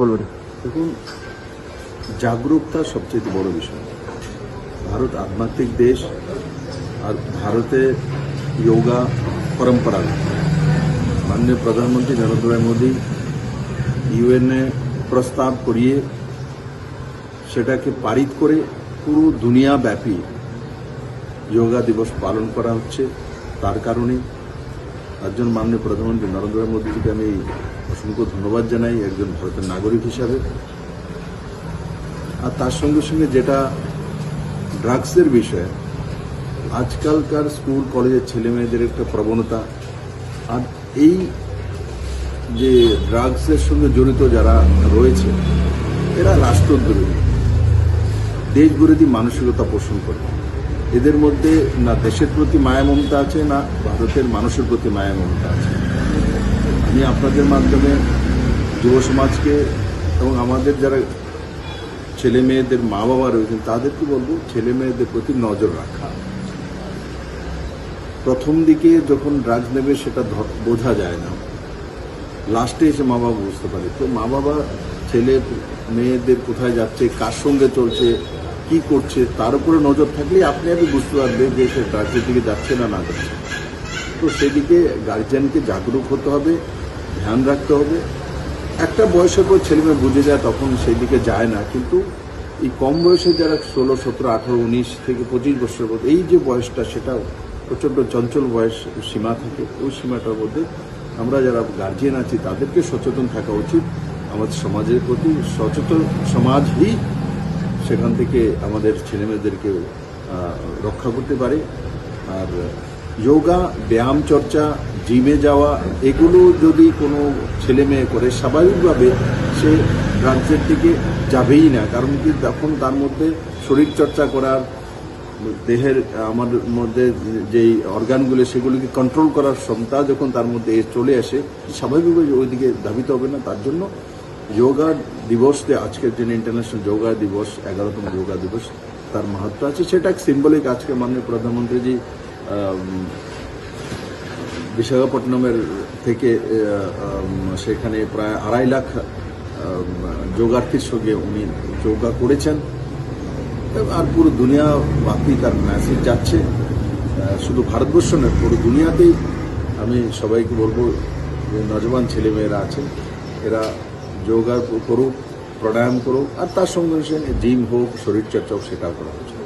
বলবেন। দেখুন, জাগরুকতা সবচেয়ে বড় বিষয়। ভারত আধ্যাত্মিক দেশ আর ভারতে যোগা পরম্পরা মাননীয় প্রধানমন্ত্রী নরেন্দ্র মোদী ইউএনএ প্রস্তাব করিয়ে সেটাকে পারিত করে পুরো দুনিয়াব্যাপী যোগা দিবস পালন করা হচ্ছে। তার কারণে একজন মাননীয় প্রধানমন্ত্রী নরেন্দ্র মোদীজিকে আমি অসংখ্য ধন্যবাদ জানাই একজন ভারতের নাগরিক হিসাবে। আর তার সঙ্গে সঙ্গে যেটা ড্রাগসের বিষয়ে, আজকালকার স্কুল, কলেজের ছেলে মেয়েদের একটা প্রবণতা। আর এই যে ড্রাগসের সঙ্গে জড়িত যারা রয়েছে, এরা রাষ্ট্রদ্রোহী। দেশ বিরোধী মানসিকতা পোষণ করে। এদের মধ্যে না দেশের প্রতি মায়া মমতা আছে, না ভারতের মানুষের প্রতি মায়া মমতা আছে। আমি আপনাদের মাধ্যমে যুব সমাজকে এবং আমাদের যারা ছেলে মেয়েদের মা বাবা রয়েছেন, তাদেরকে বলব ছেলে মেয়েদের প্রতি নজর রাখা। প্রথম দিকে যখন ড্রাগস নেবে সেটা বোঝা যায় না। লাস্টে এসে মা বাবা বুঝতে পারে। তো মা বাবা ছেলে মেয়েদের কোথায় যাচ্ছে, কার সঙ্গে চলছে, কি করছে, তার উপরে নজর থাকলে আপনি আপনি বুঝতে পারবেন যে সে ড্রাগসের দিকে যাচ্ছে না না যাচ্ছে। তো সেদিকে গার্জিয়ানকে জাগরুক হতে হবে। ধ্যান রাখতে হবে। একটা বয়সের পর ছেলে মেয়ে বুঝে যায় তখন সেই দিকে যায় না, কিন্তু এই কম বয়সে যারা ষোলো, সতেরো, আঠারো, উনিশ থেকে পঁচিশ বছরের মধ্যে এই যে বয়সটা সেটা প্রচণ্ড চঞ্চল বয়স সীমা থাকে। ওই সীমাটার মধ্যে আমরা যারা গার্জিয়ান আছি, তাদেরকে সচেতন থাকা উচিত। আমাদের সমাজের প্রতি সচেতন সমাজই সেখান থেকে আমাদের ছেলেমেয়েদেরকে রক্ষা করতে পারে। আর, যোগা, ব্যায়াম চর্চা জিমে যাওয়া, এগুলো যদি কোনো ছেলে মেয়ে করে, স্বাভাবিকভাবে সে রাজ্যের দিকে যাবেই না। কারণ কি, তখন তার মধ্যে শরীর চর্চা করার, দেহের আমাদের মধ্যে যেই অর্গানগুলো সেগুলিকে কন্ট্রোল করার ক্ষমতা যখন তার মধ্যে চলে আসে, স্বাভাবিকভাবে ওইদিকে ধাবিত হবে না। তার জন্য যোগা দিবস যে আজকের দিনে ইন্টারন্যাশনাল যোগা দিবস, এগারোতম যোগা দিবস, তার মাহাত্ম আছে। সেটা এক সিম্বলিক আজকে মাননীয় প্রধানমন্ত্রীজি বিশাখাপট্টনমের থেকে সেখানে প্রায় আড়াই লাখ যোগার্থীর সঙ্গে উনি যোগা করেছেন। আর পুরো দুনিয়া ব্যাপী তার মেসেজ যাচ্ছে। শুধু ভারতবর্ষ নয়, পুরো দুনিয়াতেই আমি সবাইকে বলব, যে নজবান ছেলেমেয়েরা আছে এরা যোগা করুক, প্রাণায়াম করুক, আর তার সঙ্গে সঙ্গে জিম হোক শরীরচর্চা হোক সেটাও করা উচিত।